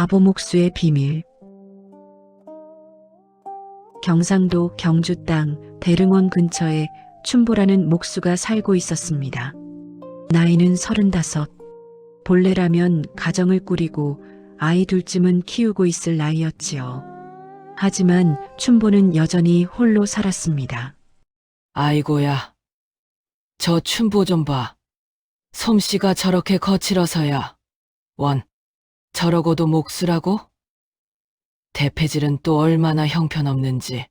바보 목수의 비밀 경상도 경주 땅 대릉원 근처에 춘보라는 목수가 살고 있었습니다. 나이는 서른다섯. 본래라면 가정을 꾸리고 아이 둘쯤은 키우고 있을 나이였지요. 하지만 춘보는 여전히 홀로 살았습니다. 아이고야. 저 춘보 좀 봐. 솜씨가 저렇게 거칠어서야. 원, 저러고도 목수라고? 대패질은 또 얼마나 형편없는지.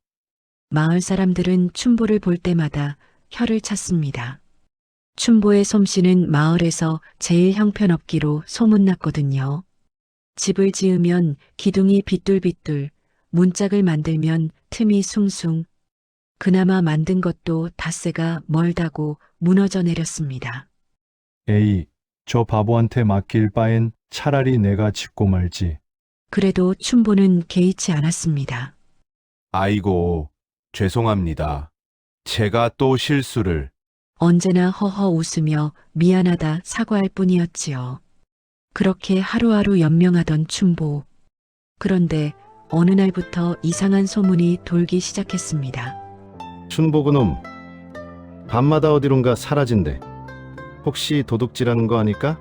마을 사람들은 춘보를 볼 때마다 혀를 찼습니다. 춘보의 솜씨는 마을에서 제일 형편없기로 소문났거든요. 집을 지으면 기둥이 빗둘빗둘, 문짝을 만들면 틈이 숭숭. 그나마 만든 것도 닷새가 멀다고 무너져 내렸습니다. 에이, 저 바보한테 맡길 바엔 차라리 내가 짓고 말지. 그래도 춘보는 개의치 않았습니다. 아이고, 죄송합니다. 제가 또 실수를. 언제나 허허 웃으며 미안하다 사과할 뿐이었지요. 그렇게 하루하루 연명하던 춘보. 그런데 어느 날부터 이상한 소문이 돌기 시작했습니다. 춘보그놈 밤마다 어디론가 사라진대. 혹시 도둑질하는 거 아닐까?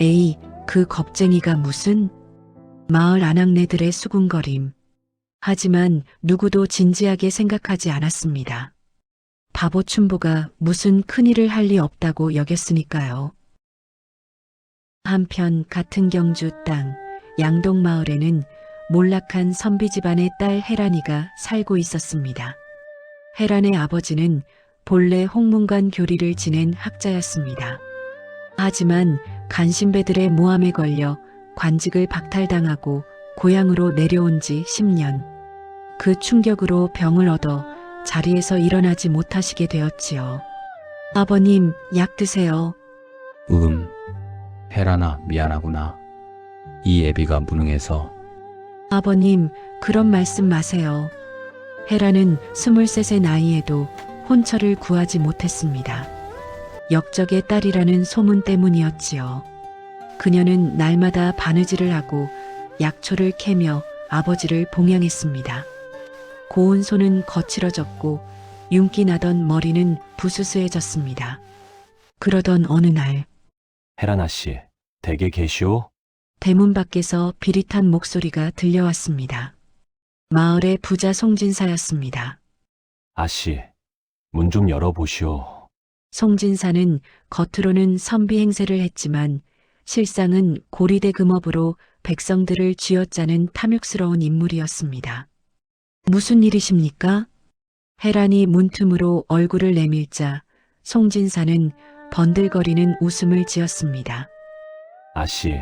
에이, 그 겁쟁이가 무슨? 마을 아낙네들의 수군거림. 하지만 누구도 진지하게 생각하지 않았습니다. 바보 춘보가 무슨 큰일을 할 리 없다고 여겼으니까요. 한편 같은 경주 땅 양동 마을에는 몰락한 선비 집안의 딸 헤란이가 살고 있었습니다. 헤란의 아버지는 본래 홍문관 교리를 지낸 학자였습니다. 하지만 간신배들의 모함에 걸려 관직을 박탈당하고 고향으로 내려온 지 10년. 그 충격으로 병을 얻어 자리에서 일어나지 못하시게 되었지요. 아버님, 약 드세요. 음, 헤라나 미안하구나. 이 애비가 무능해서 아버님, 그런 말씀 마세요. 헤라는 스물셋의 나이에도 혼처를 구하지 못했습니다. 역적의 딸이라는 소문 때문이었지요. 그녀는 날마다 바느질을 하고 약초를 캐며 아버지를 봉양했습니다. 고운 손은 거칠어졌고 윤기 나던 머리는 부스스해졌습니다. 그러던 어느 날 헤라나 씨, 댁에 계시오? 대문 밖에서 비릿한 목소리가 들려왔습니다. 마을의 부자 송진사였습니다. 아씨, 문 좀 열어보시오. 송진사는 겉으로는 선비 행세를 했지만 실상은 고리대 금업으로 백성들을 쥐어짜는 탐욕스러운 인물이었습니다. 무슨 일이십니까? 헤란이 문틈으로 얼굴을 내밀자 송진사는 번들거리는 웃음을 지었습니다. 아씨,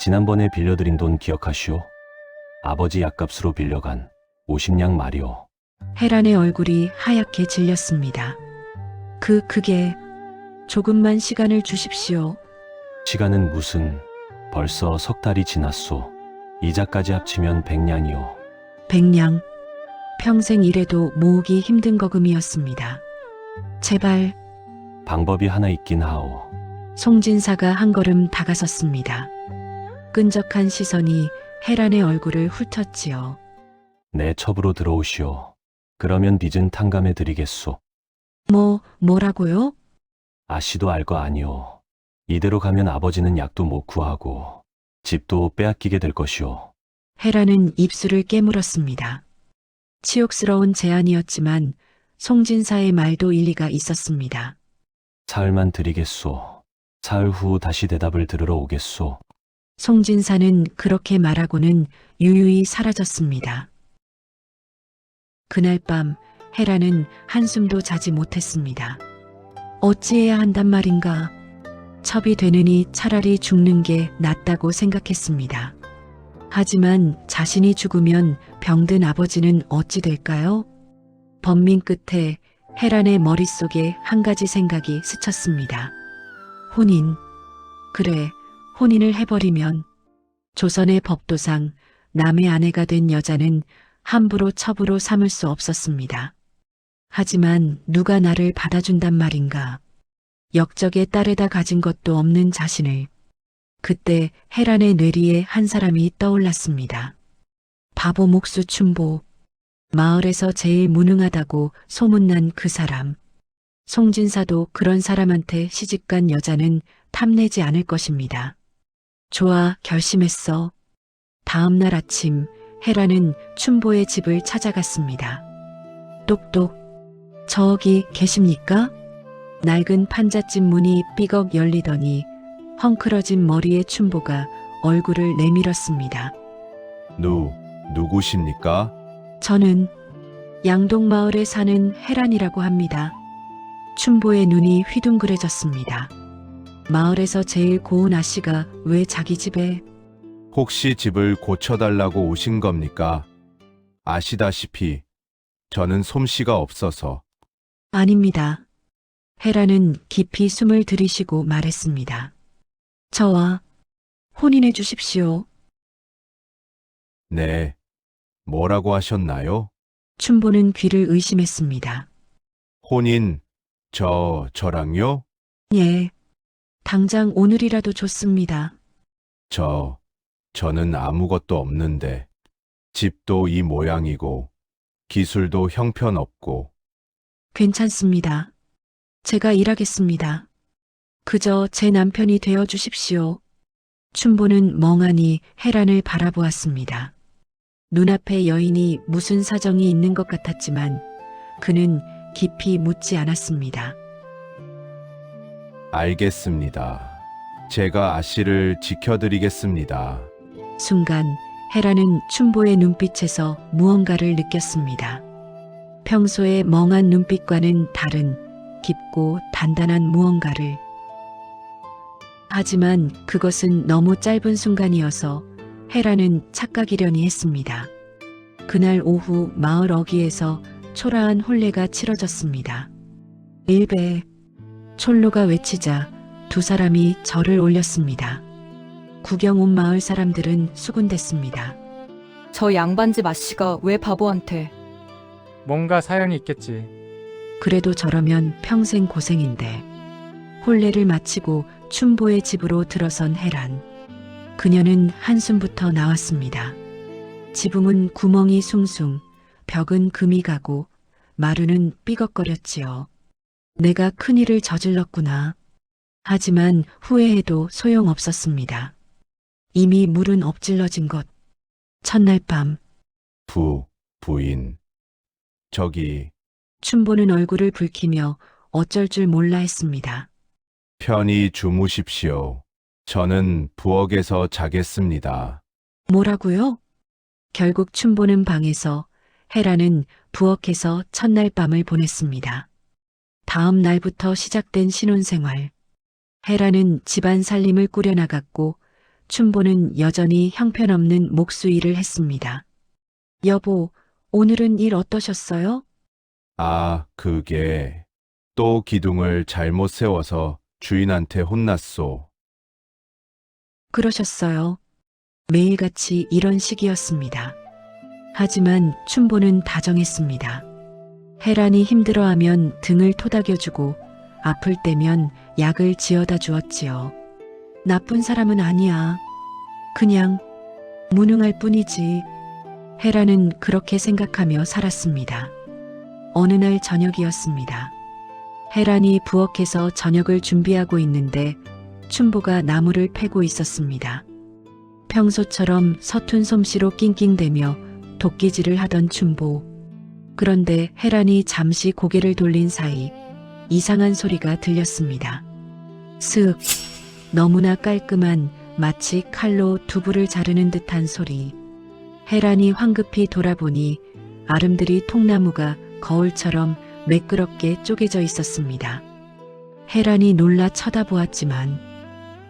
지난번에 빌려드린 돈 기억하시오? 아버지 약값으로 빌려간 50냥 말이오. 헤란의 얼굴이 하얗게 질렸습니다. 그, 그게 조금만 시간을 주십시오. 시간은 무슨, 벌써 석 달이 지났소. 이자까지 합치면 백냥이오. 백냥. 평생 일해도 모으기 힘든 거금이었습니다. 제발, 방법이 하나 있긴 하오. 송진사가 한 걸음 다가섰습니다. 끈적한 시선이 헤란의 얼굴을 훑었지요. 내 첩으로 들어오시오. 그러면 빚은 탕감해 드리겠소. 뭐, 뭐라고요? 아씨도 알 거 아니오. 이대로 가면 아버지는 약도 못 구하고 집도 빼앗기게 될 것이오. 헤라는 입술을 깨물었습니다. 치욕스러운 제안이었지만 송진사의 말도 일리가 있었습니다. 사흘만 드리겠소. 사흘 후 다시 대답을 들으러 오겠소. 송진사는 그렇게 말하고는 유유히 사라졌습니다. 그날 밤 헤라는 한숨도 자지 못했습니다. 어찌해야 한단 말인가? 첩이 되느니 차라리 죽는 게 낫다고 생각했습니다. 하지만 자신이 죽으면 병든 아버지는 어찌 될까요? 번민 끝에 헤란의 머릿속에 한 가지 생각이 스쳤습니다. 혼인. 그래, 혼인을 해버리면 조선의 법도상 남의 아내가 된 여자는 함부로 첩으로 삼을 수 없었습니다. 하지만 누가 나를 받아준단 말인가. 역적의 딸에다 가진 것도 없는 자신을 그때 헤란의 뇌리에 한 사람이 떠올랐습니다. 바보 목수 춘보. 마을에서 제일 무능하다고 소문난 그 사람. 송진사도 그런 사람한테 시집간 여자는 탐내지 않을 것입니다. 좋아, 결심했어. 다음 날 아침, 헤라는 춘보의 집을 찾아갔습니다. 똑똑. 저기 계십니까? 낡은 판잣집 문이 삐걱 열리더니 헝클어진 머리의 춘보가 얼굴을 내밀었습니다. 누, 누구십니까? 저는 양동마을에 사는 헤란이라고 합니다. 춘보의 눈이 휘둥그레졌습니다. 마을에서 제일 고운 아씨가 왜 자기 집에 혹시 집을 고쳐달라고 오신 겁니까? 아시다시피 저는 솜씨가 없어서 아닙니다. 헤라는 깊이 숨을 들이쉬고 말했습니다. 저와 혼인해 주십시오. 네. 뭐라고 하셨나요? 춘보는 귀를 의심했습니다. 혼인, 저, 저랑요? 예. 당장 오늘이라도 좋습니다. 저, 저는 아무것도 없는데, 집도 이 모양이고, 기술도 형편없고, 괜찮습니다. 제가 일하겠습니다. 그저 제 남편이 되어 주십시오. 춘보는 멍하니 헤란을 바라보았습니다. 눈앞에 여인이 무슨 사정이 있는 것 같았지만 그는 깊이 묻지 않았습니다. 알겠습니다. 제가 아씨를 지켜드리겠습니다. 순간 헤라는 춘보의 눈빛에서 무언가를 느꼈습니다. 평소의 멍한 눈빛과는 다른 깊고 단단한 무언가를. 하지만 그것은 너무 짧은 순간이어서 헤라는 착각이려니 했습니다. 그날 오후 마을 어귀에서 초라한 혼례가 치러졌습니다. 일배 촐로가 외치자 두 사람이 절을 올렸습니다. 구경 온 마을 사람들은 수군댔습니다. 저 양반집 아씨가 왜 바보한테 뭔가 사연이 있겠지. 그래도 저러면 평생 고생인데. 혼례를 마치고 춘보의 집으로 들어선 헤란. 그녀는 한숨부터 나왔습니다. 지붕은 구멍이 숭숭, 벽은 금이 가고, 마루는 삐걱거렸지요. 내가 큰일을 저질렀구나. 하지만 후회해도 소용없었습니다. 이미 물은 엎질러진 것. 첫날 밤, 부, 부인. 저기, 춘보는 얼굴을 붉히며 어쩔 줄 몰라 했습니다. 편히 주무십시오. 저는 부엌에서 자겠습니다. 뭐라고요? 결국 춘보는 방에서 헤라는 부엌에서 첫날 밤을 보냈습니다. 다음 날부터 시작된 신혼생활. 헤라는 집안 살림을 꾸려나갔고 춘보는 여전히 형편없는 목수 일을 했습니다. 여보, 오늘은 일 어떠셨어요? 아, 그게, 또 기둥을 잘못 세워서 주인한테 혼났소. 그러셨어요. 매일같이 이런 식이었습니다. 하지만 춘보는 다정했습니다. 헤란이 힘들어하면 등을 토닥여주고 아플 때면 약을 지어다 주었지요. 나쁜 사람은 아니야. 그냥 무능할 뿐이지. 헤라는 그렇게 생각하며 살았습니다. 어느 날 저녁이었습니다. 헤란이 부엌에서 저녁을 준비하고 있는데 춘보가 나무를 패고 있었습니다. 평소처럼 서툰 솜씨로 낑낑대며 도끼질을 하던 춘보. 그런데 헤란이 잠시 고개를 돌린 사이 이상한 소리가 들렸습니다. 슥. 너무나 깔끔한 마치 칼로 두부를 자르는 듯한 소리. 헤란이 황급히 돌아보니 아름드리 통나무가 거울처럼 매끄럽게 쪼개져 있었습니다. 헤란이 놀라 쳐다보았지만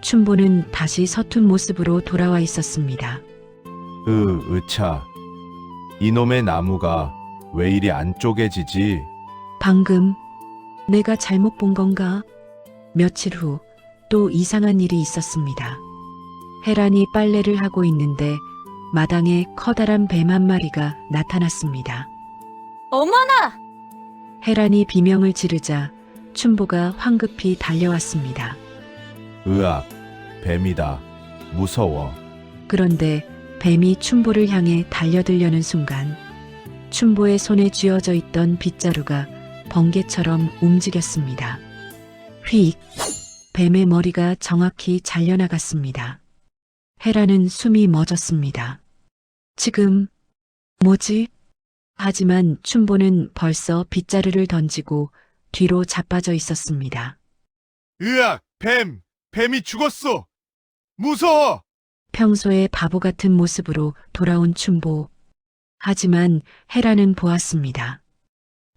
춘보는 다시 서툰 모습으로 돌아와 있었습니다. 으, 으차. 이놈의 나무가 왜 이리 안 쪼개지지? 방금 내가 잘못 본 건가? 며칠 후 또 이상한 일이 있었습니다. 헤란이 빨래를 하고 있는데 마당에 커다란 뱀 한 마리가 나타났습니다. 어머나! 헤란이 비명을 지르자 춘보가 황급히 달려왔습니다. 으악, 뱀이다. 무서워. 그런데 뱀이 춘보를 향해 달려들려는 순간 춘보의 손에 쥐어져 있던 빗자루가 번개처럼 움직였습니다. 휙! 뱀의 머리가 정확히 잘려나갔습니다. 헤라는 숨이 멎었습니다. 지금 뭐지? 하지만 춘보는 벌써 빗자루를 던지고 뒤로 자빠져 있었습니다. 으악! 뱀! 뱀이 죽었어! 무서워! 평소의 바보 같은 모습으로 돌아온 춘보. 하지만 헤라는 보았습니다.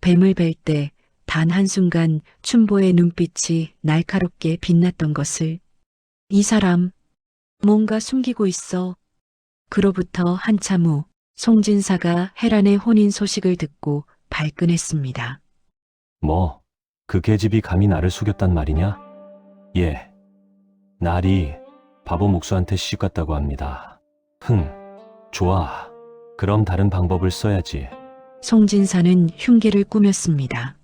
뱀을 뵐 때 단 한순간 춘보의 눈빛이 날카롭게 빛났던 것을. 이 사람, 뭔가 숨기고 있어. 그로부터 한참 후 송진사가 헤란의 혼인 소식을 듣고 발끈했습니다. 뭐, 그 계집이 감히 나를 속였단 말이냐? 예. 날이 바보 목수한테 시집 갔다고 합니다. 흥, 좋아. 그럼 다른 방법을 써야지. 송진사는 흉계를 꾸몄습니다.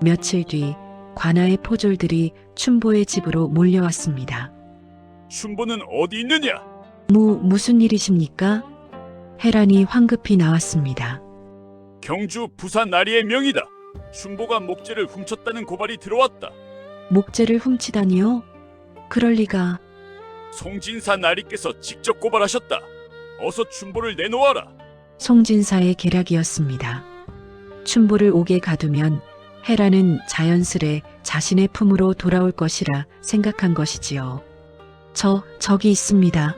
며칠 뒤 관아의 포졸들이 춘보의 집으로 몰려왔습니다. 춘보는 어디 있느냐? 무, 무슨 일이십니까? 헤란이 황급히 나왔습니다. 경주 부산 나리의 명이다. 춘보가 목재를 훔쳤다는 고발이 들어왔다. 목재를 훔치다니요? 그럴 리가. 송진사 나리께서 직접 고발하셨다. 어서 춘보를 내놓아라. 송진사의 계략이었습니다. 춘보를 옥에 가두면 헤라는 자연스레 자신의 품으로 돌아올 것이라 생각한 것이지요. 저, 저기 있습니다.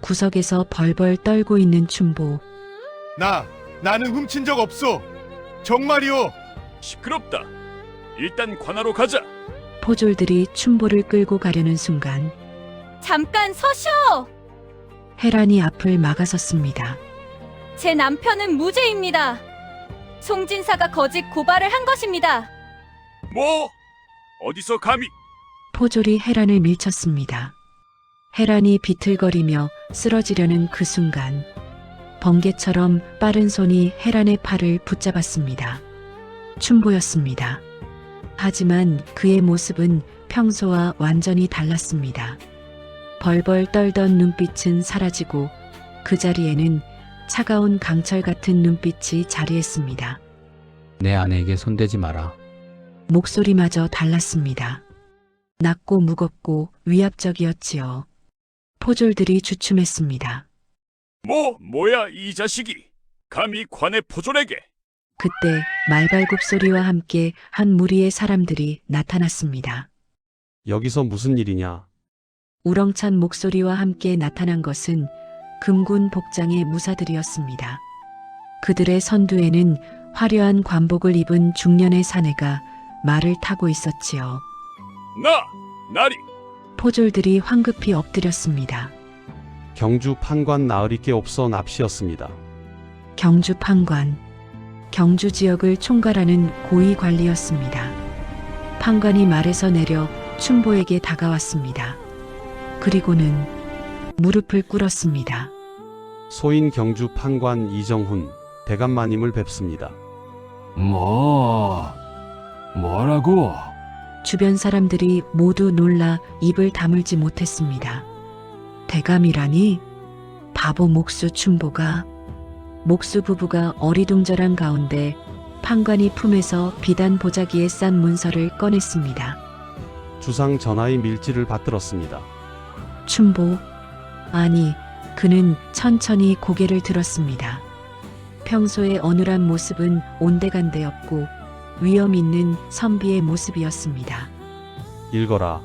구석에서 벌벌 떨고 있는 춘보. 나, 나는 훔친 적 없어! 정말이오! 시끄럽다. 일단 관하로 가자. 포졸들이 춘보를 끌고 가려는 순간 잠깐 서시오! 헤란이 앞을 막아섰습니다. 제 남편은 무죄입니다. 송진사가 거짓 고발을 한 것입니다. 뭐? 어디서 감히? 포졸이 헤란을 밀쳤습니다. 헤란이 비틀거리며 쓰러지려는 그 순간 번개처럼 빠른 손이 헤란의 팔을 붙잡았습니다. 춘보였습니다. 하지만 그의 모습은 평소와 완전히 달랐습니다. 벌벌 떨던 눈빛은 사라지고 그 자리에는 차가운 강철 같은 눈빛이 자리했습니다. 내 아내에게 손대지 마라. 목소리마저 달랐습니다. 낮고 무겁고 위압적이었지요. 포졸들이 주춤했습니다. 뭐, 뭐야 이 자식이? 감히 관의 포졸에게? 그때 말발굽 소리와 함께 한 무리의 사람들이 나타났습니다. 여기서 무슨 일이냐? 우렁찬 목소리와 함께 나타난 것은 금군 복장의 무사들이었습니다. 그들의 선두에는 화려한 관복을 입은 중년의 사내가 말을 타고 있었지요. 나, 나리. 포졸들이 황급히 엎드렸습니다. 경주 판관 나으리 게 없어 납시였습니다. 경주 판관. 경주 지역을 총괄하는 고위 관리였습니다. 판관이 말에서 내려 춘보에게 다가왔습니다. 그리고는 무릎을 꿇었습니다. 소인 경주 판관 이정훈 대감마님을 뵙습니다. 뭐, 뭐라고? 주변 사람들이 모두 놀라 입을 다물지 못했습니다. 대감이라니? 바보 목수 춘보가 목수 부부가 어리둥절한 가운데 판관이 품에서 비단 보자기에 싼 문서를 꺼냈습니다. 주상 전하의 밀지를 받들었습니다. 춘보. 아니, 그는 천천히 고개를 들었습니다. 평소의 어눌한 모습은 온데간데였고 위험 있는 선비의 모습이었습니다. 읽어라.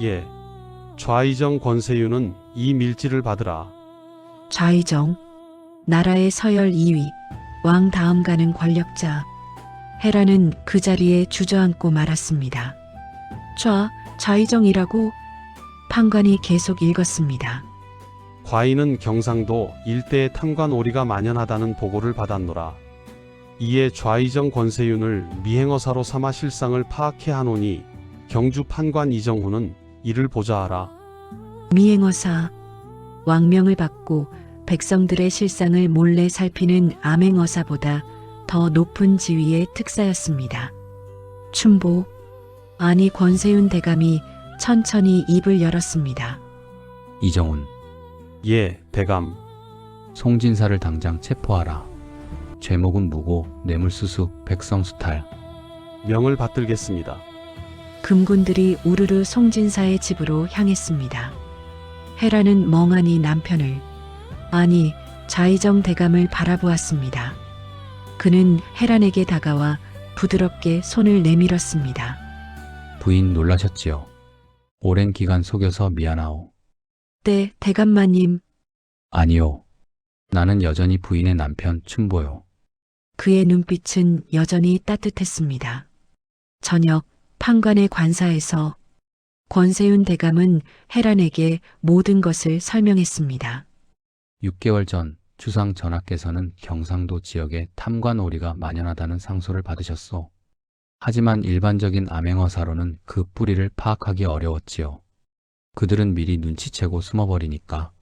예. 좌이정 권세윤은 이 밀지를 받으라. 좌이정, 나라의 서열 2위, 왕 다음 가는 권력자. 헤라는 그 자리에 주저앉고 말았습니다. 좌, 좌이정이라고 판관이 계속 읽었습니다. 과인은 경상도 일대에 탐관 오리가 만연하다는 보고를 받았노라. 이에 좌이정 권세윤을 미행어사로 삼아 실상을 파악해 하노니 경주 판관 이정훈은 이를 보자하라. 미행어사, 왕명을 받고 백성들의 실상을 몰래 살피는 암행어사보다 더 높은 지위의 특사였습니다. 춘보, 아니 권세윤 대감이 천천히 입을 열었습니다. 이정훈, 예, 대감. 송진사를 당장 체포하라. 죄목은 무고, 뇌물수수, 백성수탈. 명을 받들겠습니다. 금군들이 우르르 송진사의 집으로 향했습니다. 헤라는 멍하니 남편을, 아니, 좌이정 대감을 바라보았습니다. 그는 헤란에게 다가와 부드럽게 손을 내밀었습니다. 부인 놀라셨지요. 오랜 기간 속여서 미안하오. 때 대감마님, 아니요. 나는 여전히 부인의 남편 춘보요. 그의 눈빛은 여전히 따뜻했습니다. 저녁 판관의 관사에서 권세윤 대감은 헤란에게 모든 것을 설명했습니다. 6개월 전 주상 전하께서는 경상도 지역에 탐관오리가 만연하다는 상소를 받으셨소. 하지만 일반적인 암행어사로는 그 뿌리를 파악하기 어려웠지요. 그들은 미리 눈치채고 숨어버리니까.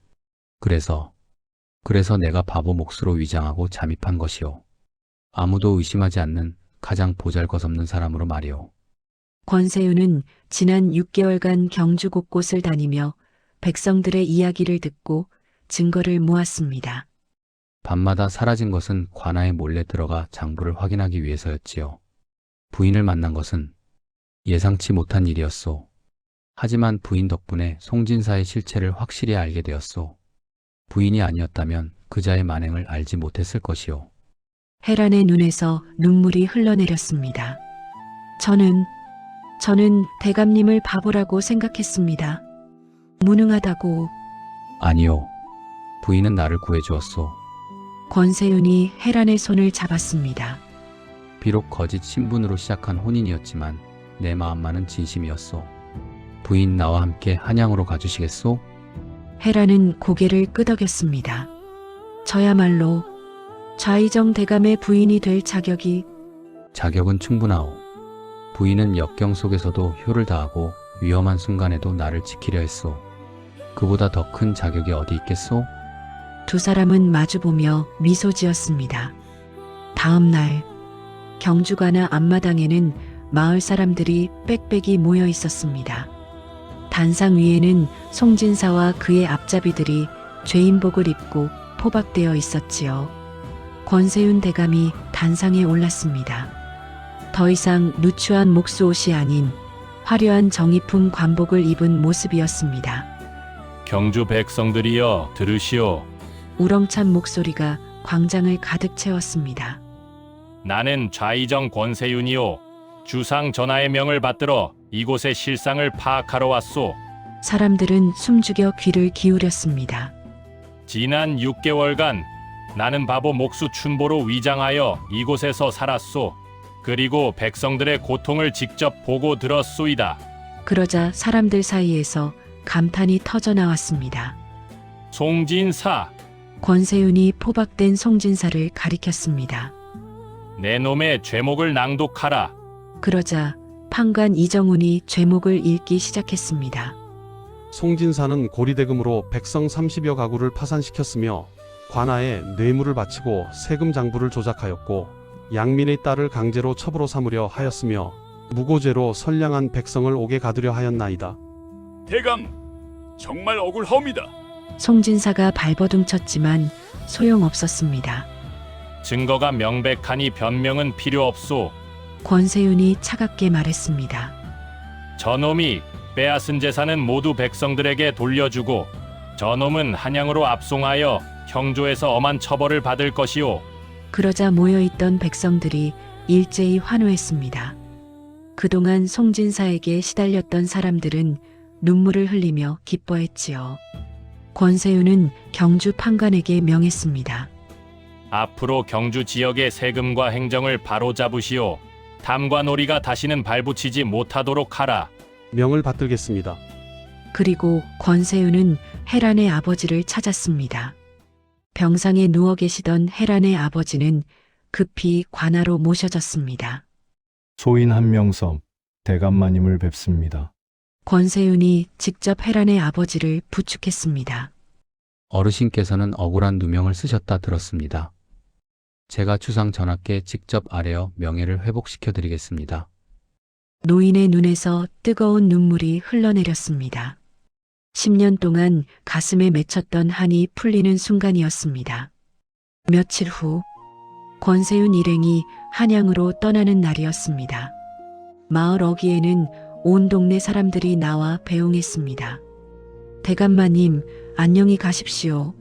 그래서, 그래서 내가 바보 몫으로 위장하고 잠입한 것이요. 아무도 의심하지 않는 가장 보잘것없는 사람으로 말이오. 권세윤은 지난 6개월간 경주 곳곳을 다니며 백성들의 이야기를 듣고 증거를 모았습니다. 밤마다 사라진 것은 관아에 몰래 들어가 장부를 확인하기 위해서였지요. 부인을 만난 것은 예상치 못한 일이었소. 하지만 부인 덕분에 송진사의 실체를 확실히 알게 되었소. 부인이 아니었다면 그자의 만행을 알지 못했을 것이오. 헤란의 눈에서 눈물이 흘러내렸습니다. 저는, 저는 대감님을 바보라고 생각했습니다. 무능하다고 아니요. 부인은 나를 구해주었소. 권세윤이 헤란의 손을 잡았습니다. 비록 거짓 신분으로 시작한 혼인이었지만 내 마음만은 진심이었소. 부인 나와 함께 한양으로 가주시겠소? 헤라는 고개를 끄덕였습니다. 저야말로 좌이정 대감의 부인이 될 자격이 자격은 충분하오. 부인은 역경 속에서도 효를 다하고 위험한 순간에도 나를 지키려 했소. 그보다 더 큰 자격이 어디 있겠소? 두 사람은 마주보며 미소 지었습니다. 다음 날 경주가나 앞마당에는 마을 사람들이 빽빽이 모여 있었습니다. 단상 위에는 송진사와 그의 앞잡이들이 죄인복을 입고 포박되어 있었지요. 권세윤 대감이 단상에 올랐습니다. 더 이상 누추한 목수옷이 아닌 화려한 정의품 관복을 입은 모습이었습니다. 경주 백성들이여 들으시오. 우렁찬 목소리가 광장을 가득 채웠습니다. 나는 좌이정 권세윤이요. 주상 전하의 명을 받들어 이곳의 실상을 파악하러 왔소. 사람들은 숨죽여 귀를 기울였습니다. 지난 6개월간 나는 바보 목수 춘보로 위장하여 이곳에서 살았소. 그리고 백성들의 고통을 직접 보고 들었소이다. 그러자 사람들 사이에서 감탄이 터져 나왔습니다. 송진사, 권세윤이 포박된 송진사를 가리켰습니다. 내 놈의 죄목을 낭독하라. 그러자 판관 이정훈이 죄목을 읽기 시작했습니다. 송진사는 고리대금으로 백성 30여 가구를 파산시켰으며 관아에 뇌물을 바치고 세금 장부를 조작하였고 양민의 딸을 강제로 첩으로 삼으려 하였으며 무고죄로 선량한 백성을 옥에 가두려 하였나이다. 대감, 정말 억울하옵니다. 송진사가 발버둥 쳤지만 소용없었습니다. 증거가 명백하니 변명은 필요 없소. 권세윤이 차갑게 말했습니다. 저놈이 빼앗은 재산은 모두 백성들에게 돌려주고 저놈은 한양으로 압송하여 형조에서 엄한 처벌을 받을 것이오. 그러자 모여있던 백성들이 일제히 환호했습니다. 그동안 송진사에게 시달렸던 사람들은 눈물을 흘리며 기뻐했지요. 권세윤은 경주 판관에게 명했습니다. 앞으로 경주 지역의 세금과 행정을 바로잡으시오. 탐관오리가 다시는 발붙이지 못하도록 하라. 명을 받들겠습니다. 그리고 권세윤은 헤란의 아버지를 찾았습니다. 병상에 누워 계시던 헤란의 아버지는 급히 관하로 모셔졌습니다. 소인 한명섭 대감마님을 뵙습니다. 권세윤이 직접 헤란의 아버지를 부축했습니다. 어르신께서는 억울한 누명을 쓰셨다 들었습니다. 제가 추상 전하께 직접 아뢰어 명예를 회복시켜 드리겠습니다. 노인의 눈에서 뜨거운 눈물이 흘러내렸습니다. 10년 동안 가슴에 맺혔던 한이 풀리는 순간이었습니다. 며칠 후 권세윤 일행이 한양으로 떠나는 날이었습니다. 마을 어귀에는 온 동네 사람들이 나와 배웅했습니다. 대감마님, 안녕히 가십시오.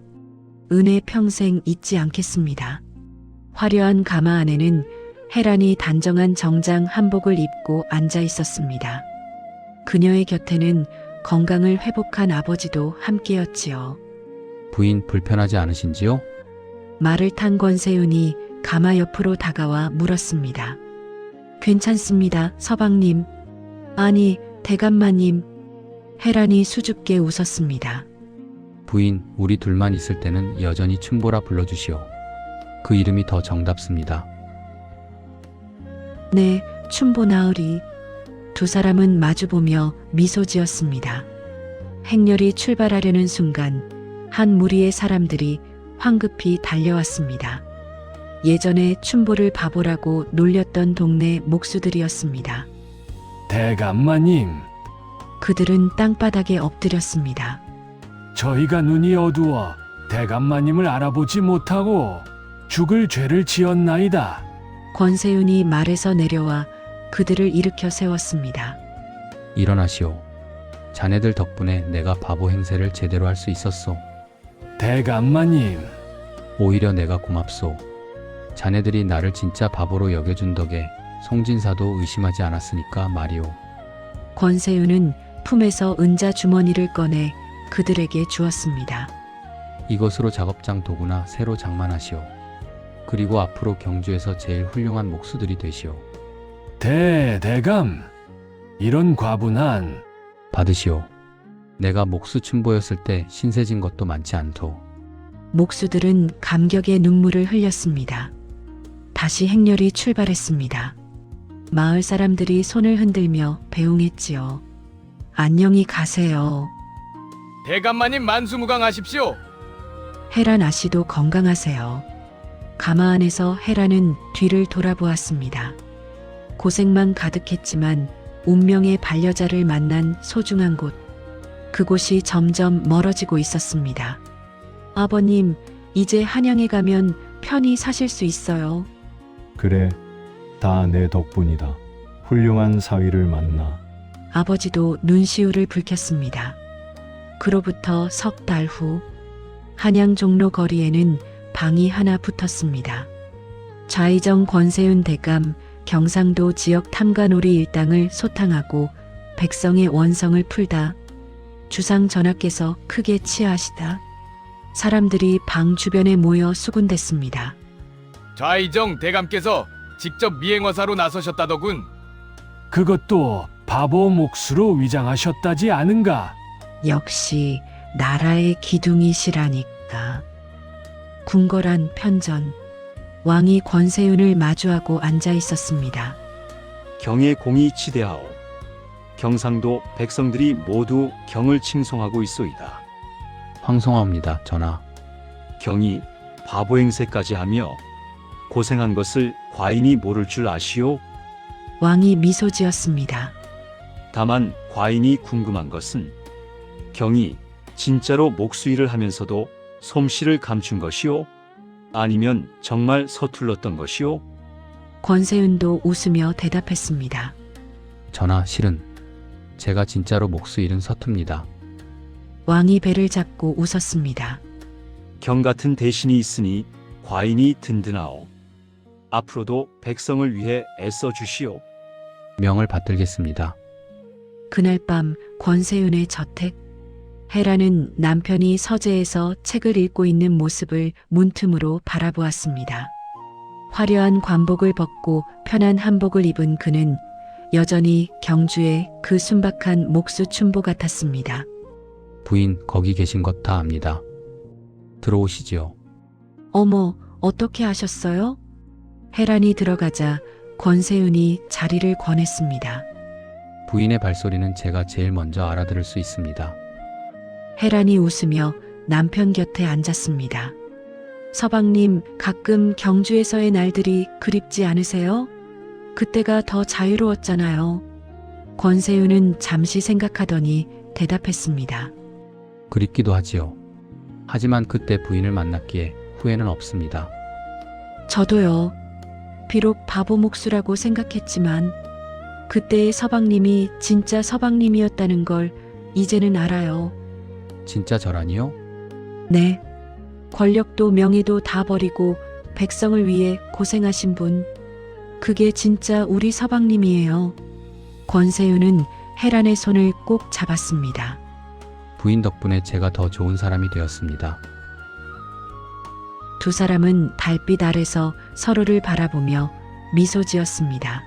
은혜 평생 잊지 않겠습니다. 화려한 가마 안에는 헤란이 단정한 정장 한복을 입고 앉아 있었습니다. 그녀의 곁에는 건강을 회복한 아버지도 함께였지요. 부인 불편하지 않으신지요? 말을 탄 권세윤이 가마 옆으로 다가와 물었습니다. 괜찮습니다, 서방님. 아니, 대감마님. 헤란이 수줍게 웃었습니다. 부인, 우리 둘만 있을 때는 여전히 춘보라 불러주시오. 그 이름이 더 정답습니다. 네, 춘보 나으리. 두 사람은 마주보며 미소 지었습니다. 행렬이 출발하려는 순간 한 무리의 사람들이 황급히 달려왔습니다. 예전에 춘보를 바보라고 놀렸던 동네 목수들이었습니다. 대감마님, 그들은 땅바닥에 엎드렸습니다. 저희가 눈이 어두워 대감마님을 알아보지 못하고 죽을 죄를 지었나이다. 권세윤이 말에서 내려와 그들을 일으켜 세웠습니다. 일어나시오. 자네들 덕분에 내가 바보 행세를 제대로 할 수 있었소. 대감마님, 오히려 내가 고맙소. 자네들이 나를 진짜 바보로 여겨준 덕에 송진사도 의심하지 않았으니까 말이오. 권세윤은 품에서 은자 주머니를 꺼내 그들에게 주었습니다. 이것으로 작업장 도구나 새로 장만하시오. 그리고 앞으로 경주에서 제일 훌륭한 목수들이 되시오. 대 대감, 이런 과분한 받으시오. 내가 목수 춘보였을 때 신세진 것도 많지 않도. 목수들은 감격의 눈물을 흘렸습니다. 다시 행렬이 출발했습니다. 마을 사람들이 손을 흔들며 배웅했지요. 안녕히 가세요. 대감마님 만수무강하십시오. 헤란 아씨도 건강하세요. 가마 안에서 헤란은 뒤를 돌아보았습니다. 고생만 가득했지만 운명의 반려자를 만난 소중한 곳. 그곳이 점점 멀어지고 있었습니다. 아버님, 이제 한양에 가면 편히 사실 수 있어요. 그래, 다 내 덕분이다. 훌륭한 사위를 만나. 아버지도 눈시울을 붉혔습니다. 그로부터 석 달 후, 한양 종로 거리에는 방이 하나 붙었습니다. 좌이정 권세윤 대감, 경상도 지역 탐관오리 일당을 소탕하고 백성의 원성을 풀다. 주상 전하께서 크게 치하시다. 사람들이 방 주변에 모여 수군댔습니다. 좌이정 대감께서 직접 미행어사로 나서셨다더군. 그것도 바보 몫으로 위장하셨다지 않은가? 역시 나라의 기둥이시라니까. 궁궐한 편전. 왕이 권세윤을 마주하고 앉아 있었습니다. 경의 공이 치대하오. 경상도 백성들이 모두 경을 칭송하고 있소이다. 황송하옵니다, 전하. 경이 바보 행세까지 하며 고생한 것을 과인이 모를 줄 아시오? 왕이 미소 지었습니다. 다만 과인이 궁금한 것은 경이 진짜로 목수일을 하면서도 솜씨를 감춘 것이오? 아니면 정말 서툴렀던 것이오? 권세윤도 웃으며 대답했습니다. 전하, 실은 제가 진짜로 목수 일은 서툽니다. 왕이 배를 잡고 웃었습니다. 경 같은 대신이 있으니 과인이 든든하오. 앞으로도 백성을 위해 애써 주시오. 명을 받들겠습니다. 그날 밤 권세윤의 저택. 헤라는 남편이 서재에서 책을 읽고 있는 모습을 문틈으로 바라보았습니다. 화려한 관복을 벗고 편한 한복을 입은 그는 여전히 경주의 그 순박한 목수 춘보 같았습니다. 부인, 거기 계신 것 다 압니다. 들어오시지요. 어머, 어떻게 하셨어요? 헤란이 들어가자 권세윤이 자리를 권했습니다. 부인의 발소리는 제가 제일 먼저 알아들을 수 있습니다. 헤란이 웃으며 남편 곁에 앉았습니다. 서방님, 가끔 경주에서의 날들이 그립지 않으세요? 그때가 더 자유로웠잖아요. 권세윤은 잠시 생각하더니 대답했습니다. 그립기도 하지요. 하지만 그때 부인을 만났기에 후회는 없습니다. 저도요. 비록 바보 몫이라고 생각했지만 그때의 서방님이 진짜 서방님이었다는 걸 이제는 알아요. 진짜 저라니요? 네. 권력도 명예도 다 버리고 백성을 위해 고생하신 분. 그게 진짜 우리 서방님이에요. 권세윤은 헤란의 손을 꼭 잡았습니다. 부인 덕분에 제가 더 좋은 사람이 되었습니다. 두 사람은 달빛 아래서 서로를 바라보며 미소 지었습니다.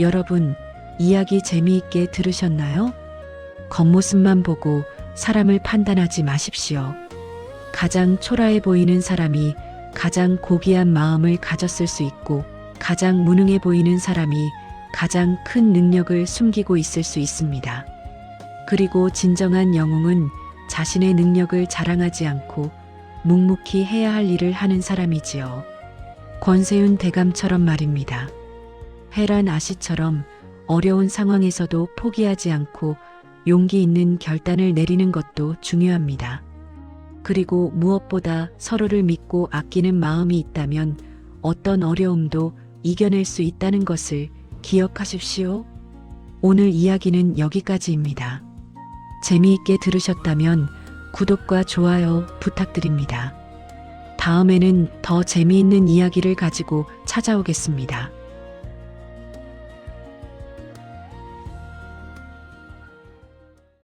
여러분, 이야기 재미있게 들으셨나요? 겉모습만 보고 사람을 판단하지 마십시오. 가장 초라해 보이는 사람이 가장 고귀한 마음을 가졌을 수 있고, 가장 무능해 보이는 사람이 가장 큰 능력을 숨기고 있을 수 있습니다. 그리고 진정한 영웅은 자신의 능력을 자랑하지 않고 묵묵히 해야 할 일을 하는 사람이지요. 권세윤 대감처럼 말입니다. 헤란 아시처럼 어려운 상황에서도 포기하지 않고 용기 있는 결단을 내리는 것도 중요합니다. 그리고 무엇보다 서로를 믿고 아끼는 마음이 있다면 어떤 어려움도 이겨낼 수 있다는 것을 기억하십시오. 오늘 이야기는 여기까지입니다. 재미있게 들으셨다면 구독과 좋아요 부탁드립니다. 다음에는 더 재미있는 이야기를 가지고 찾아오겠습니다.